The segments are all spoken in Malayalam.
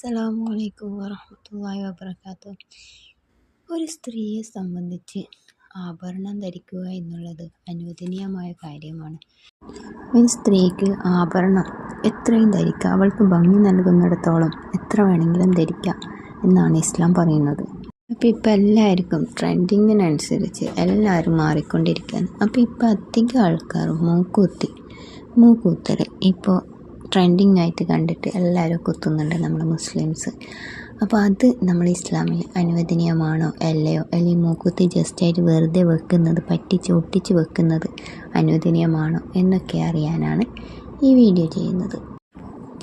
അസ്സലാമു അലൈക്കും വബറകാതുഹു. ഒരു സ്ത്രീയെ സംബന്ധിച്ച് ആഭരണം ധരിക്കുക എന്നുള്ളത് അനുവദനീയമായ കാര്യമാണ്. ഒരു സ്ത്രീക്ക് ആഭരണം എത്രയും ധരിക്കാം. അവൾക്ക് ഭംഗി നൽകുന്നിടത്തോളം എത്ര വേണമെങ്കിലും ധരിക്കാം എന്നാണ് ഇസ്ലാം പറയുന്നത്. അപ്പോൾ ഇപ്പോൾ എല്ലാവർക്കും ട്രെൻഡിങ്ങിനനുസരിച്ച് എല്ലാവരും മാറിക്കൊണ്ടിരിക്കുകയാണ്. അപ്പോൾ ഇപ്പോൾ അധികം ആൾക്കാർ മൂക്കൂത്തി മൂക്കൂത്തൽ ഇപ്പോൾ ട്രെൻഡിങ് ആയിട്ട് കണ്ടിട്ട് എല്ലാവരും കുത്തുന്നുണ്ട് നമ്മൾ മുസ്ലിംസ്. അപ്പോൾ അത് നമ്മൾ ഇസ്ലാമിൽ അനുവദനീയമാണോ അല്ലയോ? അല്ലെങ്കിൽ മൂക്കുത്തി ജസ്റ്റ് ആയിട്ട് വെറുതെ വെക്കുന്നത് പറ്റിച്ച് ഒട്ടിച്ച് വെക്കുന്നത് അനുവദനീയമാണോ എന്നൊക്കെ അറിയാനാണ് ഈ വീഡിയോ ചെയ്യുന്നത്.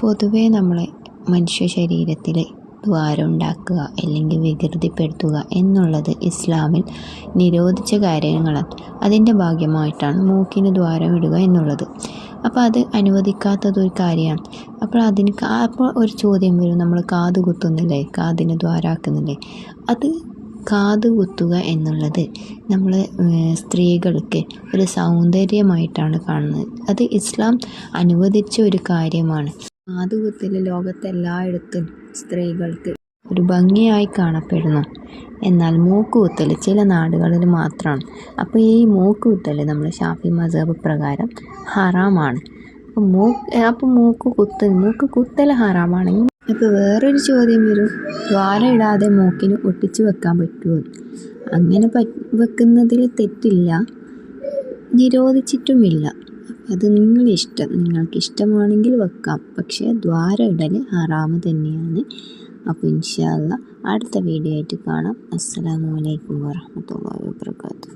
പൊതുവേ നമ്മൾ മനുഷ്യ ശരീരത്തിൽ ദ്വാരം ഉണ്ടാക്കുക അല്ലെങ്കിൽ വികൃതിപ്പെടുത്തുക എന്നുള്ളത് ഇസ്ലാമിൽ നിരോധിച്ച കാര്യങ്ങളാണ്. അതിന്റെ ഭാഗ്യമായിട്ടാണ് മൂക്കിന് ദ്വാരം ഇടുക എന്നുള്ളത്. അപ്പോൾ അത് അനുവദിക്കാത്തതൊരു കാര്യമാണ്. അപ്പോൾ അതിന് അപ്പോൾ ഒരു ചോദ്യം വരും. നമ്മൾ കാത് കുത്തുന്നില്ലേ? കാതിന് ദ്വാരാക്കുന്നില്ലേ? അത് കാത് കുത്തുക എന്നുള്ളത് നമ്മൾ സ്ത്രീകൾക്ക് ഒരു സൗന്ദര്യമായിട്ടാണ് കാണുന്നത്. അത് ഇസ്ലാം അനുവദിച്ച ഒരു കാര്യമാണ്. കാത് കുത്തൽ ലോകത്തെല്ലായിടത്തും സ്ത്രീകൾക്ക് ഒരു ഭംഗിയായി കാണപ്പെടുന്നു. എന്നാൽ മൂക്കുകുത്തൽ ചില നാടുകളിൽ മാത്രമാണ്. അപ്പോൾ ഈ മൂക്കുകുത്തൽ നമ്മൾ ഷാഫി മസഹബ് പ്രകാരം ഹറാമാണ്. അപ്പോൾ മൂക്ക് അപ്പോൾ മൂക്ക് കുത്തൽ മൂക്ക് കുത്തൽ ഹറാമാണെങ്കിൽ അപ്പോൾ വേറൊരു ചോദ്യം വരും. ദ്വാര ഇടാതെ മൂക്കിന് ഒട്ടിച്ചു വെക്കാൻ പറ്റുമോ? അങ്ങനെ വെക്കുന്നതിൽ തെറ്റില്ല. നിരോധിച്ചിട്ടുമില്ല. അത് നിങ്ങളുടെ ഇഷ്ടം. നിങ്ങൾക്ക് ഇഷ്ടമാണെങ്കിൽ വെക്കാം. പക്ഷേ ദ്വാര ഇടൽ ഹറാമ് തന്നെയാണ്. അപ്പോൾ ഇൻഷാല്ല അടുത്ത വീഡിയോ ആയിട്ട് കാണാം. അസ്സലാമു അലൈക്കും വറഹമത്തല്ലാഹി വാബർക്കാത്തു